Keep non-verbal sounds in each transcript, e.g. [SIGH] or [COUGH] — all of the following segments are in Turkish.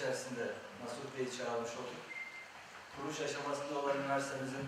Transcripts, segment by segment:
içerisinde Masut Bey'i çağırmış olduk. Kuruluş aşamasında olan üniversitemizin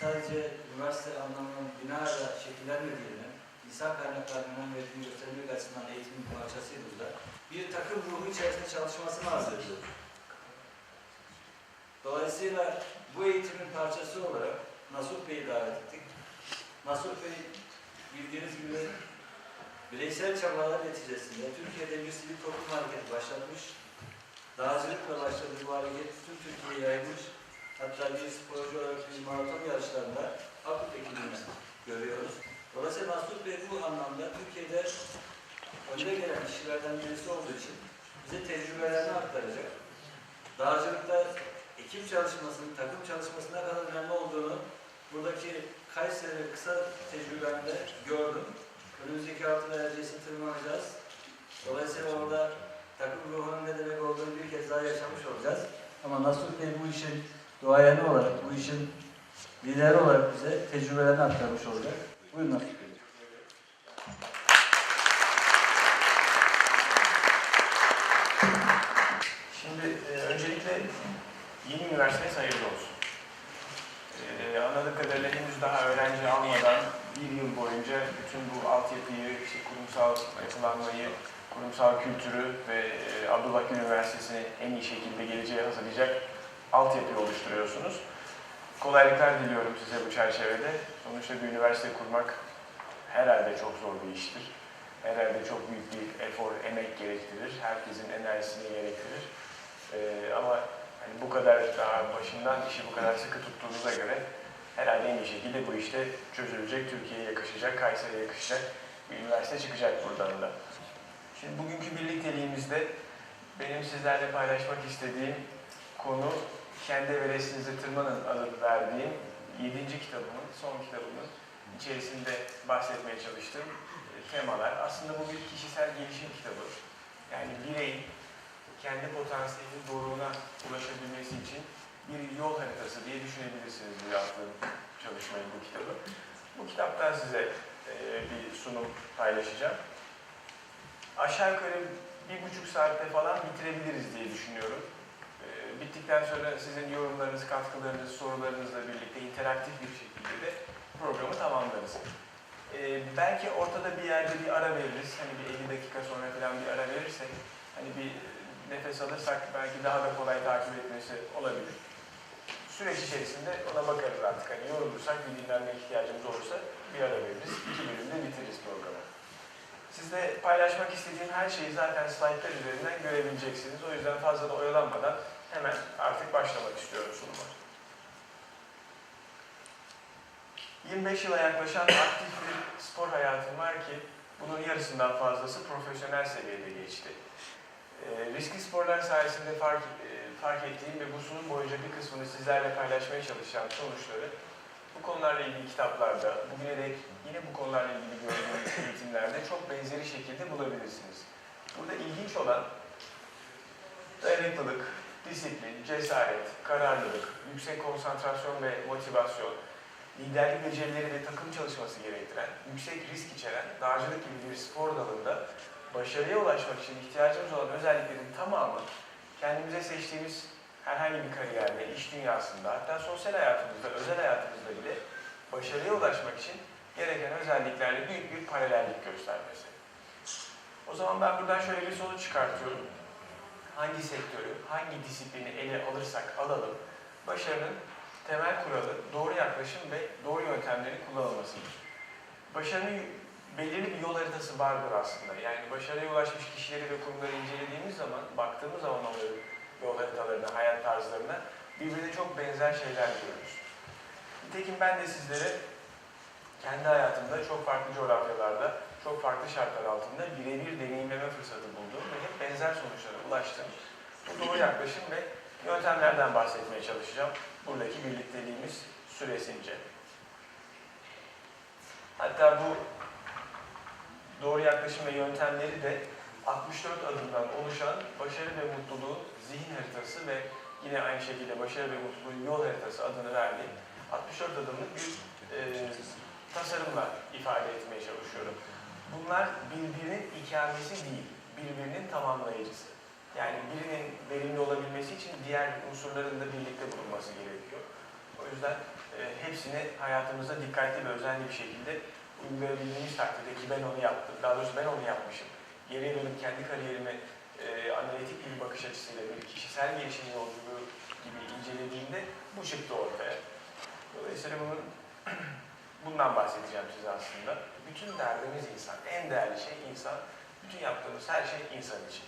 sadece üniversite anlamının binayla şekillenmediğini, insan kaynaklarının önemli göstermek açısından eğitimin parçasıydı da bir takım ruhu içerisinde çalışmasını arz. Dolayısıyla bu eğitimin parçası olarak Nasuh Bey'i davet ettik. Nasuh Bey bildiğiniz gibi bireysel çabalar neticesinde Türkiye'de bir sivil toplum hareketi başlatmış. Dağcılıkla başladığı bu hareket tüm Türkiye'ye yayılmış. Hatta bir sporcu olarak biz maraton yarışlarında ekibini görüyoruz. Dolayısıyla Nasuh Bey bu anlamda Türkiye'de önde gelen kişilerden birisi olduğu için bize tecrübelerini aktaracak. Dağcılıkta ekip çalışmasının, takım çalışmasının ne kadar önemli olduğunu buradaki Kayseri kısa tecrübemde gördüm. Önümüzdeki hafta neredeyse tırmanacağız. Dolayısıyla orada takım ruhunun ne demek olduğunu bir kez daha yaşamış olacağız. Ama Nasuh Bey bu işin duayeni olarak, bu işin lideri olarak bize tecrübelerini aktarmış olacak. Buyurun Nasuh Bey. Şimdi e, öncelikle yeni üniversiteniz hayırlı olsun. E, anladığım kadarıyla henüz daha öğrenci almadan bir yıl boyunca bütün bu altyapıyı, işte kurumsal yapılanmayı, kurumsal kültürü ve e, Abdullah Gül Üniversitesi'ni en iyi şekilde geleceğe hazırlayacak altyapıyı oluşturuyorsunuz. Kolaylıklar diliyorum size bu çerçevede. Sonuçta bir üniversite kurmak herhalde çok zor bir iştir. Herhalde çok büyük bir efor, emek gerektirir. Herkesin enerjisini gerektirir. Ee, ama hani bu kadar daha başından işi bu kadar sıkı tuttuğunuza göre herhalde en iyi şekilde bu işte çözülecek, Türkiye'ye yakışacak, Kayseri'ye yakışacak bir üniversite çıkacak buradan da. Şimdi bugünkü birlikteliğimizde benim sizlerle paylaşmak istediğim konu kendi Everest'inize tırmanın adını verdiğim 7. kitabımın, son kitabımın içerisinde bahsetmeye çalıştığım e, temalar. Aslında bu bir kişisel gelişim kitabı. Yani bireyin kendi potansiyelinin doğruğuna ulaşabilmesi için bir yol haritası diye düşünebilirsiniz bu yaptığım çalışmayı, bu kitabı. Bu kitaptan size e, bir sunum paylaşacağım. Aşağı yukarı bir buçuk saatte falan bitirebiliriz diye düşünüyorum. E, bittikten sonra sizin yorumlarınız, katkılarınız, sorularınızla birlikte interaktif bir şekilde de programı tamamlarız. E, belki ortada bir yerde bir ara veririz. Hani bir 50 dakika sonra falan bir ara verirsek, hani bir nefes alırsak belki daha da kolay takip etmesi olabilir. Süreç içerisinde ona bakarız artık. Hani yorulursak, bir dinlenme ihtiyacımız olursa bir ara veririz. İki bölümde bitiririz programı. Sizle paylaşmak istediğim her şeyi zaten slaytlar üzerinden görebileceksiniz. O yüzden fazla da oyalanmadan hemen artık başlamak istiyorum sunuma. 25 yıla yaklaşan aktif bir spor hayatım var ki bunun yarısından fazlası profesyonel seviyede geçti. E, riskli sporlar sayesinde fark, e, fark ettiğim ve bu sunum boyunca bir kısmını sizlerle paylaşmaya çalışacağım sonuçları bu konularla ilgili kitaplarda, bugüne dek yine bu konularla ilgili gördüğünüz [LAUGHS] eğitimlerde çok benzeri şekilde bulabilirsiniz. Burada ilginç olan dayanıklılık, disiplin, cesaret, kararlılık, yüksek konsantrasyon ve motivasyon, liderlik becerileri ve takım çalışması gerektiren, yüksek risk içeren dağcılık gibi bir spor dalında başarıya ulaşmak için ihtiyacımız olan özelliklerin tamamı kendimize seçtiğimiz herhangi bir kariyerde, iş dünyasında, hatta sosyal hayatımızda, özel hayatımızda bile başarıya ulaşmak için gereken özelliklerle büyük bir paralellik göstermesi. O zaman ben buradan şöyle bir sonuç çıkartıyorum. Hangi sektörü, hangi disiplini ele alırsak alalım, başarının temel kuralı doğru yaklaşım ve doğru yöntemlerin kullanılmasıdır. Başarının belirli bir yol haritası vardır aslında. Yani başarıya ulaşmış kişileri ve kurumları incelediğimiz zaman, baktığımız zaman onların yol haritalarına, hayat tarzlarına birbirine çok benzer şeyler görürüz. Nitekim ben de sizlere kendi hayatımda çok farklı coğrafyalarda, çok farklı şartlar altında birebir deneyimleme fırsatı buldum ve hep benzer sonuçlara ulaştım. Bu doğru yaklaşım ve yöntemlerden bahsetmeye çalışacağım buradaki birlikteliğimiz süresince. Hatta bu doğru yaklaşım ve yöntemleri de 64 adımdan oluşan başarı ve mutluluğun zihin haritası ve yine aynı şekilde başarı ve mutluluğun yol haritası adını verdiğim 64 adımlık bir e, tasarımla ifade etmeye çalışıyorum. Bunlar birbirinin ikamesi değil, birbirinin tamamlayıcısı. Yani birinin verimli olabilmesi için diğer unsurların da birlikte bulunması gerekiyor. O yüzden e, hepsini hayatımızda dikkatli ve özenli bir şekilde uygulayabildiğimiz takdirde ki ben onu yaptım, daha doğrusu ben onu yapmışım. Geriye dönüp kendi kariyerimi e, analitik bir bakış açısıyla bir kişisel gelişim yolculuğu gibi incelediğimde bu çıktı ortaya. Dolayısıyla bunun [CLEARS THROAT] bundan bahsedeceğim size aslında. Bütün derdimiz insan. En değerli şey insan. Bütün yaptığımız her şey insan için.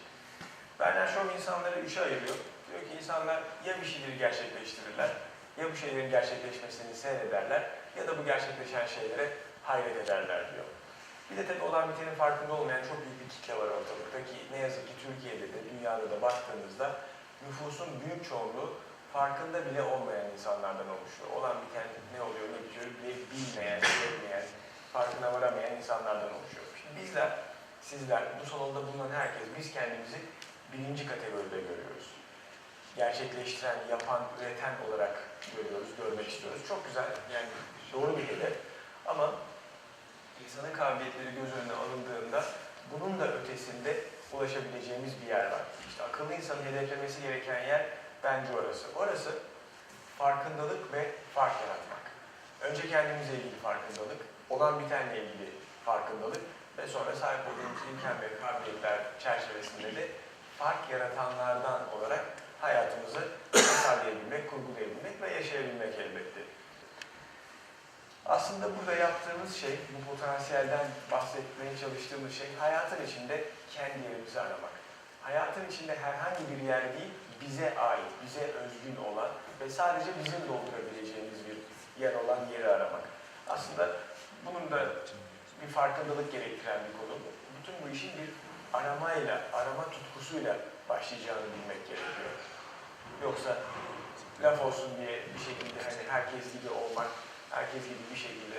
Bernard Shaw insanları üçe ayırıyor. Diyor ki insanlar ya bir şeyleri gerçekleştirirler, ya bu şeylerin gerçekleşmesini seyrederler, ya da bu gerçekleşen şeylere hayret ederler diyor. Bir de tabii olan bitenin farkında olmayan çok büyük bir kitle var ortalıkta ki ne yazık ki Türkiye'de de dünyada da baktığınızda nüfusun büyük çoğunluğu farkında bile olmayan insanlardan oluşuyor. Olan biten ne oluyor, ne bitiyor bile bilmeyen, bilmeyen, farkına varamayan insanlardan oluşuyor. Şimdi bizler, sizler, bu salonda bulunan herkes, biz kendimizi birinci kategoride görüyoruz. Gerçekleştiren, yapan, üreten olarak görüyoruz, görmek istiyoruz. Çok güzel, yani doğru bir hedef. Ama insanın kabiliyetleri göz önüne alındığında bunun da ötesinde ulaşabileceğimiz bir yer var. İşte akıllı insanın hedeflemesi gereken yer bence orası. Orası farkındalık ve fark yaratmak. Önce kendimizle ilgili farkındalık, olan bitenle ilgili farkındalık ve sonra sahip olduğumuz imkan ve kabiliyetler çerçevesinde de fark yaratanlardan olarak hayatımızı tasarlayabilmek, kurgulayabilmek ve yaşayabilmek elbette. Aslında burada yaptığımız şey, bu potansiyelden bahsetmeye çalıştığımız şey hayatın içinde kendi yerimizi aramak. Hayatın içinde herhangi bir yer değil, bize ait, bize özgün olan ve sadece bizim doldurabileceğimiz bir yer olan yeri aramak. Aslında bunun da bir farkındalık gerektiren bir konu. Bütün bu işin bir aramayla, arama tutkusuyla başlayacağını bilmek gerekiyor. Yoksa laf olsun diye bir şekilde hani herkes gibi olmak, herkes gibi bir şekilde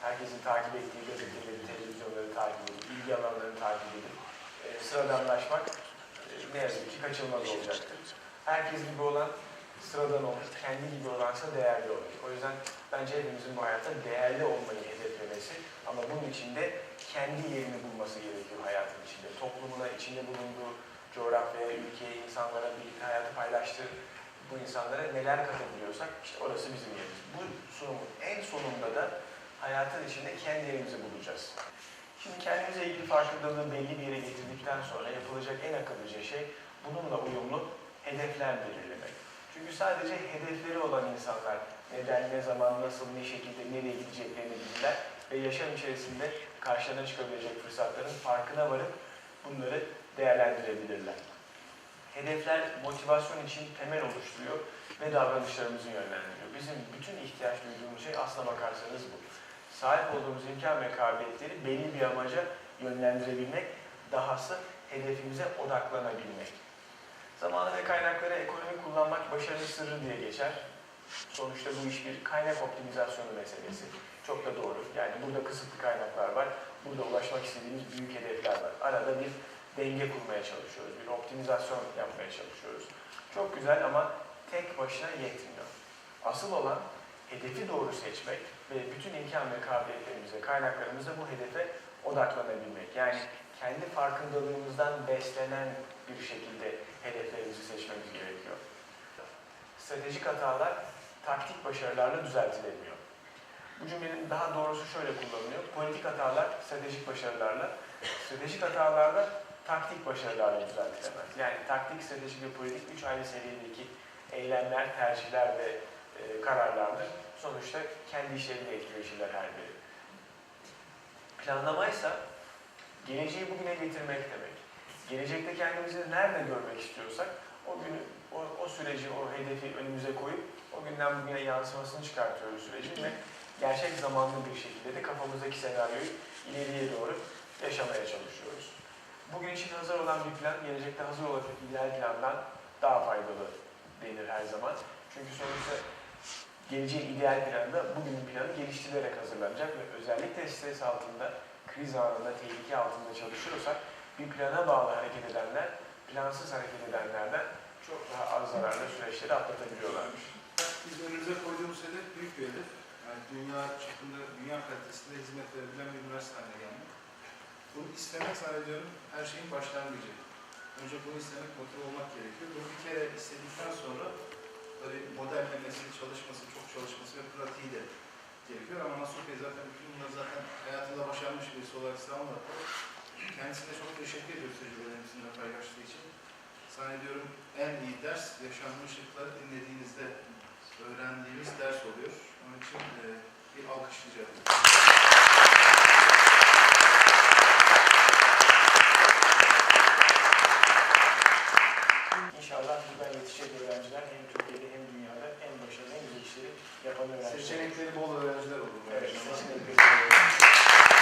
herkesin takip ettiği gazeteleri, televizyonları takip edip, ilgi alanlarını takip edip e, sıradanlaşmak e, ne yazık ki kaçınılmaz olacaktır. Herkes gibi olan sıradan olur, kendi gibi olansa değerli olur. O yüzden bence hepimizin bu hayatta değerli olmayı hedeflemesi ama bunun için de kendi yerini bulması gerekiyor hayatın içinde. Toplumuna, içinde bulunduğu coğrafyaya, ülkeye, insanlara birlikte hayatı paylaştığı bu insanlara neler katabiliyorsak işte orası bizim yerimiz. Bu sunumun en sonunda da hayatın içinde kendi yerimizi bulacağız. Şimdi kendimize ilgili farkındalığı belli bir yere getirdikten sonra yapılacak en akıllıca şey bununla uyumlu hedefler belirlemek. Çünkü sadece hedefleri olan insanlar neden, ne zaman, nasıl, ne şekilde, nereye gideceklerini bilirler ve yaşam içerisinde karşılarına çıkabilecek fırsatların farkına varıp bunları değerlendirebilirler. Hedefler motivasyon için temel oluşturuyor ve davranışlarımızı yönlendiriyor. Bizim bütün ihtiyaç duyduğumuz şey aslına bakarsanız bu. Sahip olduğumuz imkan ve kabiliyetleri belli bir amaca yönlendirebilmek, dahası hedefimize odaklanabilmek. Zamanı ve kaynakları ekonomi kullanmak başarı sırrı diye geçer. Sonuçta bu iş bir kaynak optimizasyonu meselesi. Çok da doğru. Yani burada kısıtlı kaynaklar var. Burada ulaşmak istediğimiz büyük hedefler var. Arada bir denge kurmaya çalışıyoruz. Bir optimizasyon yapmaya çalışıyoruz. Çok güzel ama tek başına yetmiyor. Asıl olan hedefi doğru seçmek ve bütün imkan ve kabiliyetlerimizle, kaynaklarımızla bu hedefe odaklanabilmek. Yani kendi farkındalığımızdan beslenen bir şekilde hedeflerimizi seçmemiz gerekiyor. Stratejik hatalar taktik başarılarla düzeltilemiyor. Bu cümlenin daha doğrusu şöyle kullanılıyor. Politik hatalar stratejik başarılarla, stratejik hatalarla taktik başarılarla düzeltilemez. Yani taktik, stratejik ve politik üç ayrı seviyedeki eylemler, tercihler ve e, kararlardır. Sonuçta kendi işlerini etkiliyor şeyler her biri. Planlamaysa geleceği bugüne getirmek demek. Gelecekte kendimizi nerede görmek istiyorsak o günü, o, o süreci, o hedefi önümüze koyup o günden bugüne yansımasını çıkartıyoruz sürecin ve gerçek zamanlı bir şekilde de kafamızdaki senaryoyu ileriye doğru yaşamaya çalışıyoruz. Bugün için hazır olan bir plan, gelecekte hazır olacak ideal plandan daha faydalı denir her zaman. Çünkü sonuçta geleceğin ideal planı da bugünün planı geliştirilerek hazırlanacak ve özellikle stres altında, kriz anında, tehlike altında çalışıyorsak bir plana bağlı hareket edenler, plansız hareket edenlerden çok daha az zararlı süreçleri atlatabiliyorlarmış. Biz koyduğumuz hedef büyük bir hedef. Yani dünya çapında, dünya kalitesinde hizmet verebilen bir üniversite haline gelmek. Bunu istemek sadece her şeyin başlangıcı. önce bunu istemek, motive olmak gerekiyor. Bunu bir kere istedikten sonra tabii modellemesi, çalışması, çok çalışması ve pratiği de gerekiyor. Ama Nasuh Bey zaten bütün bunları zaten hayatında başarmış birisi olarak size. Kendisine çok teşekkür ediyoruz tecrübelerini bizimle paylaştığı için. Zannediyorum en iyi ders yaşanmışlıkları dinlediğinizde öğrendiğimiz ders oluyor. Onun için e, bir alkış rica ediyorum. İnşallah buradan yetişecek öğrenciler hem Türkiye'de hem dünyada en başarılı en güzel işleri yapan öğrenciler. Seçenekleri bol öğrenciler olur. Evet, yaşamda. kesinlikle.